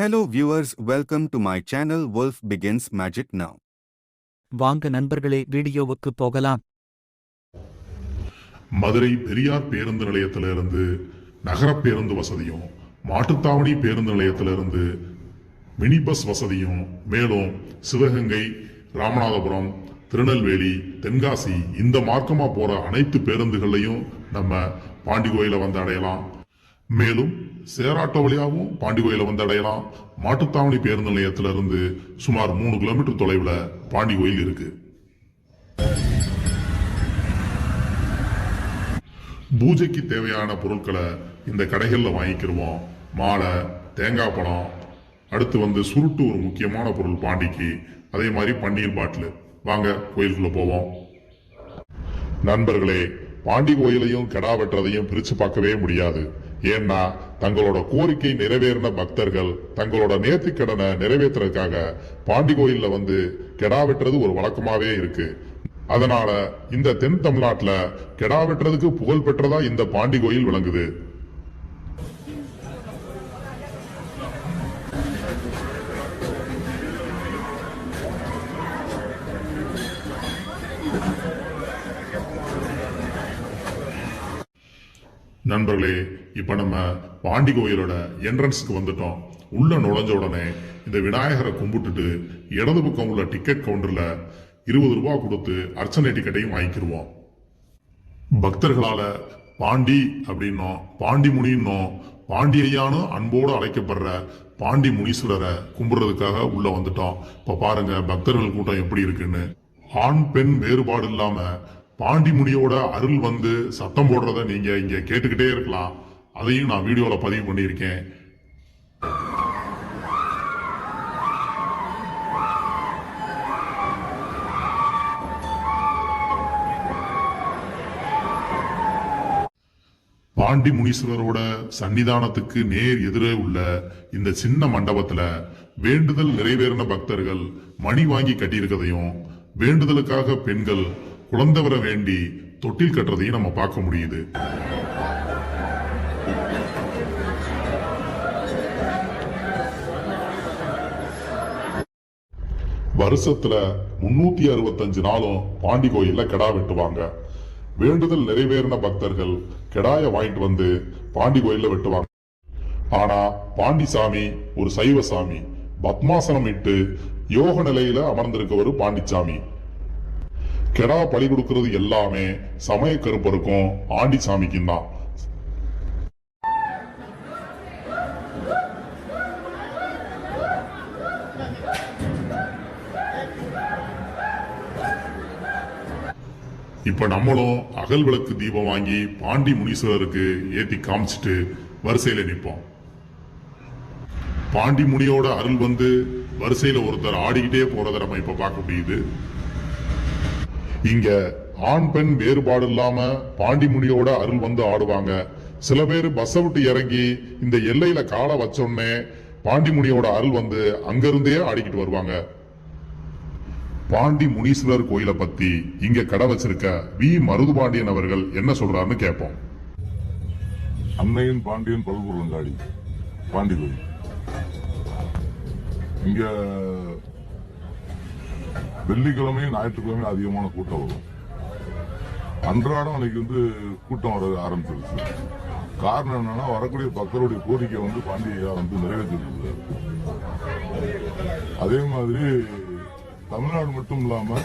Hello viewers, welcome to my channel Wolf Begins Magic Now. வாங்க நண்பர்களே வீடியோவுக்கு போகலாம். மதுரை பெரியார் பேருந்து நிலையத்திலிருந்து நகர பேருந்து வசதியும் மாட்டுத்தாவணி பேருந்து நிலையத்திலிருந்து மினி பஸ் வசதியும் மேலும் சிவகங்கை ராமநாதபுரம் திருநெல்வேலி தென்காசி இந்த மார்க்கமா போற அனைத்து பேருந்துகள்லையும் நம்ம பாண்டி கோயிலை வந்து அடையலாம். மேலும் சேராட்டோ வழியாகவும் பாண்டி கோயிலை வந்து அடையலாம். மாட்டுத்தாவணி பேருந்து நிலையத்திலிருந்து சுமார் மூணு கிலோமீட்டர் தொலைவில் பாண்டி கோயில் இருக்கு. பூஜைக்கு தேவையான பொருட்களை இந்த கடைகளில் வாங்கிக்கிருவோம். மாலை தேங்காய் பழம் அடுத்து வந்து சுருட்டு ஒரு முக்கியமான பொருள் பாண்டிக்கு அதே மாதிரி பன்னீர் பாட்டில். வாங்க கோயிலுக்குள்ள போவோம். நண்பர்களே பாண்டி கோயிலையும் கெடா வெட்டுறதையும் பிரிச்சு பார்க்கவே முடியாது. ஏன்னா தங்களோட கோரிக்கை நிறைவேறின பக்தர்கள் தங்களோட நேர்த்திக்கடனை நிறைவேற்றுறதுக்காக பாண்டி கோயில்ல வந்து கெடா வெட்டுறது ஒரு வழக்கமாவே இருக்கு. அதனால இந்த தென் தமிழ்நாட்டுல கெடா வெட்டுறதுக்கு புகழ் பெற்றதா இந்த பாண்டி கோயில் விளங்குது. நண்பர்களே இப்ப நம்ம பாண்டி கோயிலோட என்ட்ரன்ஸ்க்கு வந்துட்டோம். உள்ள நுழைஞ்ச உடனே இந்த விநாயகரை கும்பிட்டுட்டு இடது பக்கம் உள்ள டிக்கெட் கவுண்டர்ல இருபது ரூபா கொடுத்து அர்ச்சனை டிக்கெட்டையும் வாங்கிக்கிருவோம். பக்தர்களால பாண்டி அப்படின்னோம் பாண்டி முனின்னோம் பாண்டி அன்போடு அழைக்கப்படுற பாண்டி முனீஸ்வரரை கும்பிடுறதுக்காக உள்ள வந்துட்டோம். இப்ப பாருங்க பக்தர்கள் கூட்டம் எப்படி இருக்குன்னு. ஆண் பெண் வேறுபாடு இல்லாம பாண்டி முனியோட அருள் வந்து சத்தம் போடுறத நீங்க இங்க கேட்டுக்கிட்டே இருக்கலாம். அதையும் நான் வீடியோல பதிவு பண்ணியிருக்கேன். பாண்டி முனீஸ்வரரோட சன்னிதானத்துக்கு நேர் எதிரே உள்ள இந்த சின்ன மண்டபத்துல வேண்டுதல் நிறைவேறின பக்தர்கள் மணி வாங்கி கட்டியிருக்கதையும் வேண்டுதலுக்காக பெண்கள் குழந்தை வர வேண்டி தொட்டில் கட்டுறதையும் நம்ம பார்க்க முடியுது. வருஷத்துல முன்னூத்தி அறுபத்தஞ்சு நாளும் பாண்டி கோயில்ல கிடா வெட்டுவாங்க. வேண்டுதல் நிறைவேறின பக்தர்கள் கெடாய வாங்கிட்டு வந்து பாண்டி கோயில்ல வெட்டுவாங்க. ஆனா பாண்டிசாமி ஒரு சைவ சாமி பத்மாசனம் இட்டு யோக நிலையில அமர்ந்திருக்கவர் பாண்டிச்சாமி. கெடா பலி கொடுக்கிறது எல்லாமே சமய கருப்பருக்கும் ஆண்டிசாமிக்கும் தான். இப்ப நம்மளும் அகல் விளக்கு தீபம் வாங்கி பாண்டி முனீஸ்வரருக்கு ஏத்தி காமிச்சிட்டு வரிசையில நிற்போம் பாண்டி முனியோட அருள் வந்து வரிசையில ஒருத்தர் ஆடிக்கிட்டே போறதை நம்ம இப்ப பார்க்க முடியுது. இங்க ஆண் பெண் வேறுபாடு இல்லாம பாண்டி முனியோட அருள் வந்து ஆடுவாங்க. சில பேர் பஸ்ஸை விட்டு இறங்கி இந்த எல்லையில காலை வச்சோடனே பாண்டி முனியோட அருள் வந்து அங்கிருந்தே ஆடிக்கிட்டு வருவாங்க. பாண்டி முனீஸ்வரர் கோயிலை பத்தி இங்க கடை வச்சிருக்க வி. மருதுபாண்டியன் அவர்கள் என்ன சொல்றாருன்னு கேட்போம் அன்னையின் பாண்டியன் பல்பொருளங்காடி பாண்டி கோயில். இங்க வெள்ளிக்கிழமையும் ஞாயிற்றுக்கிழமையும் அதிகமான கூட்டம் வரும். அன்றாடம் அன்னைக்கு வந்து கூட்டம் வர ஆரம்பிச்சிருச்சு. காரணம் என்னன்னா வரக்கூடிய பக்தருடைய கோரிக்கை வந்து பாண்டியா வந்து நிறைவேற்றிருக்கிறார். அதே மாதிரி தமிழ்நாடு மட்டும் இல்லாம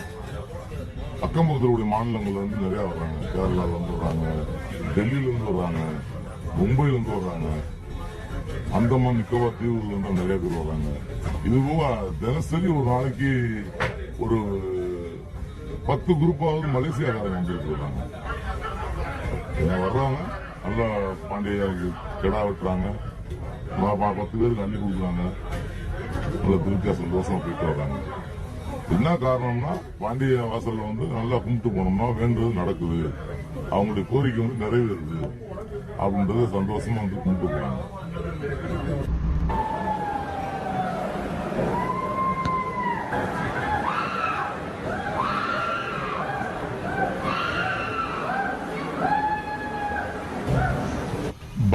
அக்கம்பக்கத்தினுடைய மாநிலங்கள்ல இருந்து நிறைய வர்றாங்க. கேரளால இருந்து வர்றாங்க டெல்லியில இருந்து வர்றாங்க மும்பைல இருந்து வர்றாங்க அந்தமான் நிக்கோபார் தீவுகள்ல இருந்து நிறைய பேர் வர்றாங்க. இது போக தினசரி ஒரு நாளைக்கு ஒரு பத்து குரூப்பாவது மலேசியாக்காரங்க வந்துட்டு இருக்காங்க என்ன வர்றவங்க நல்லா பாண்டியாருக்கு கிடா வெட்டுறாங்க. பத்து பேருக்கு அள்ளி கொடுக்குறாங்க. நல்லா திருப்தியா சந்தோஷமா போயிட்டு வர்றாங்க. என்ன காரணம்னா பாண்டிய வாசல்ல வந்து நல்லா கும்பிட்டு போனோம்னா வேண்டது நடக்குது. அவங்களுடைய கோரிக்கை வந்து நிறைவேறுது. அப்படின்றத சந்தோஷமா வந்து கும்பிட்டு போறாங்க.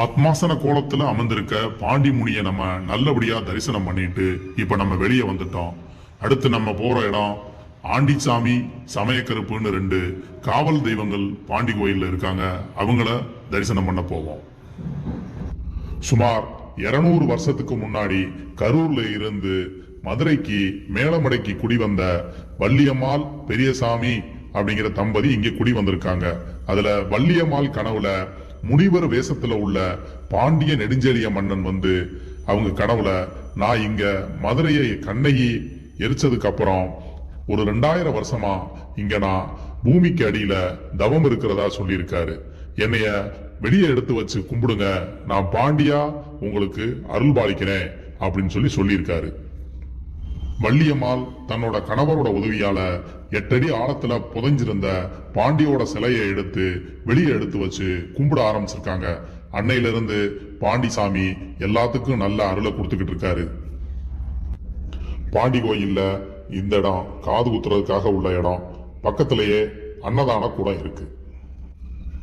பத்மாசன கோலத்துல அமர்ந்திருக்க பாண்டி முனிய நம்ம நல்லபடியா தரிசனம் பண்ணிட்டு இப்ப நம்ம வெளியே வந்துட்டோம். அடுத்து நம்ம போற இடம் ஆண்டிச்சாமி சமயக்கருப்புன்னு ரெண்டு காவல் தெய்வங்கள் பாண்டி கோயில்ல இருக்காங்க. அவங்கள தரிசனம் பண்ண போவோம். சுமார் 200 வருஷத்துக்கு முன்னாடி கரூர்ல இருந்து மதுரைக்கு மேலமடைக்கு குடி வந்த வள்ளியம்மாள் பெரியசாமி அப்படிங்கிற தம்பதி இங்க குடி வந்திருக்காங்க. அதுல வள்ளியம்மாள் கனவுல முனிவர் வேஷத்துல உள்ள பாண்டிய நெடுஞ்செழிய மன்னன் வந்து அவங்க கனவுல நான் இங்க மதுரையை கண்ணகி எரிச்சதுக்கு அப்புறம் ஒரு ரெண்டாயிரம் வருஷமா இங்க நான் பூமிக்கு அடியில தவம் இருக்கிறதா சொல்லியிருக்காரு. என்னைய வெளியே எடுத்து வச்சு கும்பிடுங்க. நான் பாண்டியா உங்களுக்கு அருள் பாலிக்கிறேன். அப்படின்னு சொல்லி சொல்லியிருக்காரு. வள்ளியம்மாள் தன்னோட கணவரோட உதவியால எட்டடி ஆழத்துல புதைஞ்சிருந்த பாண்டியோட சிலையை எடுத்து வெளியே எடுத்து வச்சு கும்பிட ஆரம்பிச்சிருக்காங்க. அன்னையில இருந்து பாண்டிசாமி எல்லாத்துக்கும் நல்ல அருளை கொடுத்துக்கிட்டு இருக்காரு. பாண்டி கோயில்ல இந்த இடம் காது குத்துறதுக்காக உள்ள இடம். பக்கத்திலேயே அன்னதான கூடம் இருக்கு.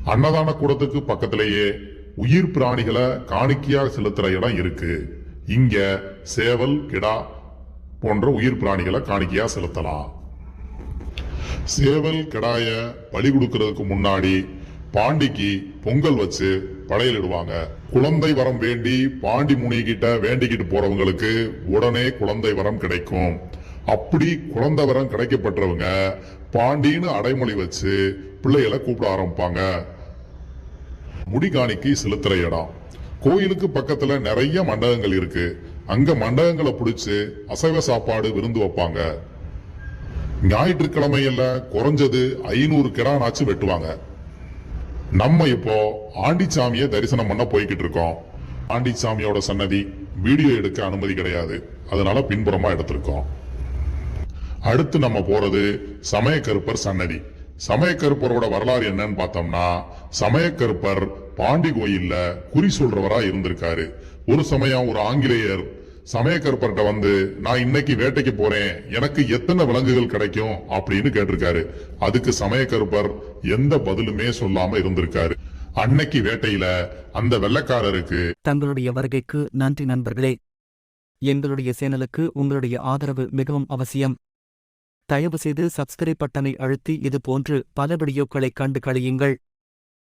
அன்னதான கூடத்துக்கு பக்கத்திலேயே உயிர் பிராணிகளை காணிக்கையாக செலுத்துற இடம் இருக்கு. இங்க சேவல் கிடா போன்ற உயிர் பிராணிகளை காணிக்கையா செலுத்தலாம். சேவல் கிடாய பலி கொடுக்கறதுக்கு முன்னாடி பாண்டிக்கு பொங்கல் வச்சு படையலிடுவாங்க. குழந்தை வரம் வேண்டி பாண்டி முனி கிட்ட வேண்டிக்கிட்டு போறவங்களுக்கு உடனே குழந்தை வரம் கிடைக்கும். அப்படி குழந்தை வரம் கிடைக்கப்பட்டவங்க பாண்டின்னு அடைமொழி வச்சு பிள்ளைகளை கூப்பிட ஆரம்பிப்பாங்க. முடிகாணிக்கு செலுத்துற இடம். கோயிலுக்கு பக்கத்துல நிறைய மண்டபங்கள் இருக்கு. அங்க மண்டபங்களை பிடிச்சு அசைவ சாப்பாடு விருந்து வைப்பாங்க. ஞாயிற்றுக்கிழமையில குறைஞ்சது ஐநூறு கிடானாச்சு வெட்டுவாங்க. நம்ம இப்போ ஆண்டிச்சாமிய தரிசனம் பண்ண போய்கிட்டு இருக்கோம். ஆண்டிச்சாமியோட சன்னதி வீடியோ எடுக்க அனுமதி கிடையாது. அதனால பின்புறமா எடுத்திருக்கோம். அடுத்து நம்ம போறது சமயக்கருப்பர் சன்னதி. சமயக்கருப்பரோட வரலாறு என்னன்னு பார்த்தோம்னா சமயக்கருப்பர் பாண்டி கோயில்ல குறி சொல்றவரா இருந்திருக்காரு. ஒரு சமயம் ஒரு ஆங்கிலேயர் சமயக்கருப்பர்கிட்ட வந்து நான் இன்னைக்கு வேட்டைக்கு போறேன். எனக்கு எத்தனை விலங்குகள் கிடைக்கும்? அப்படின்னு கேட்டிருக்காரு. அதுக்கு சமயக்கருப்பர் எந்த பதிலுமே சொல்லாம இருந்திருக்காரு. அன்னைக்கு வேட்டையில அந்த வெள்ளக்காரருக்கு தங்களுடைய வருகைக்கு நன்றி நண்பர்களே. எங்களுடைய சேனலுக்கு உங்களுடைய ஆதரவு மிகவும் அவசியம். தயவு செய்து சப்ஸ்கிரைப் பட்டனை அழுத்தி இது போன்று பல வீடியோக்களை கண்டு கழியுங்கள்